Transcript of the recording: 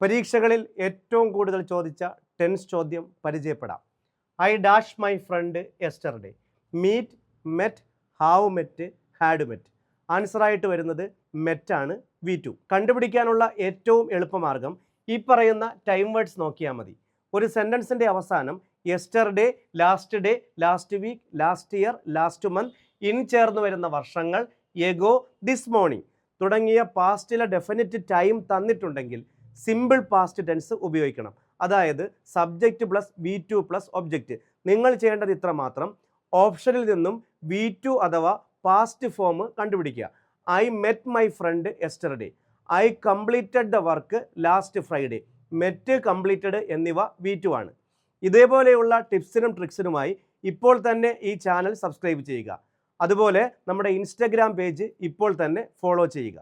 പരീക്ഷകളിൽ ഏറ്റവും കൂടുതൽ ചോദിച്ച ടെൻസ് ചോദ്യം പരിചയപ്പെടാം. I dash my friend yesterday meet met have met had met ആൻസറായിട്ട് വരുന്നത് മെറ്റാണ് വി ടു കണ്ടുപിടിക്കാനുള്ള ഏറ്റവും എളുപ്പമാർഗം ഈ പറയുന്ന ടൈം വേർഡ്സ് നോക്കിയാൽ മതി. ഒരു സെന്റൻസിന്റെ അവസാനം yesterday last day last week last year last month in ചേർന്ന് വരുന്ന വർഷങ്ങൾ എഗോ ദിസ് മോർണിംഗ് തുടങ്ങിയ പാസ്റ്റിലെ ഡെഫിനറ്റ് ടൈം തന്നിട്ടുണ്ടെങ്കിൽ സിമ്പിൾ പാസ്റ്റ് ടെൻസ് ഉപയോഗിക്കണം. അതായത് subject plus V two plus object നിങ്ങൾ ചെയ്യേണ്ടത് ഇത്ര മാത്രം. ഓപ്ഷനിൽ നിന്നും വി ടു അഥവാ പാസ്റ്റ് ഫോം കണ്ടുപിടിക്കുക. I met my friend yesterday I completed the work last Friday met completed എന്നിവ വി ടു ആണ്. ഇതേപോലെയുള്ള ടിപ്സിനും ട്രിക്സിനുമായി ഇപ്പോൾ തന്നെ ഈ ചാനൽ സബ്സ്ക്രൈബ് ചെയ്യുക. അതുപോലെ നമ്മുടെ ഇൻസ്റ്റഗ്രാം പേജ് ഇപ്പോൾ തന്നെ ഫോളോ ചെയ്യുക.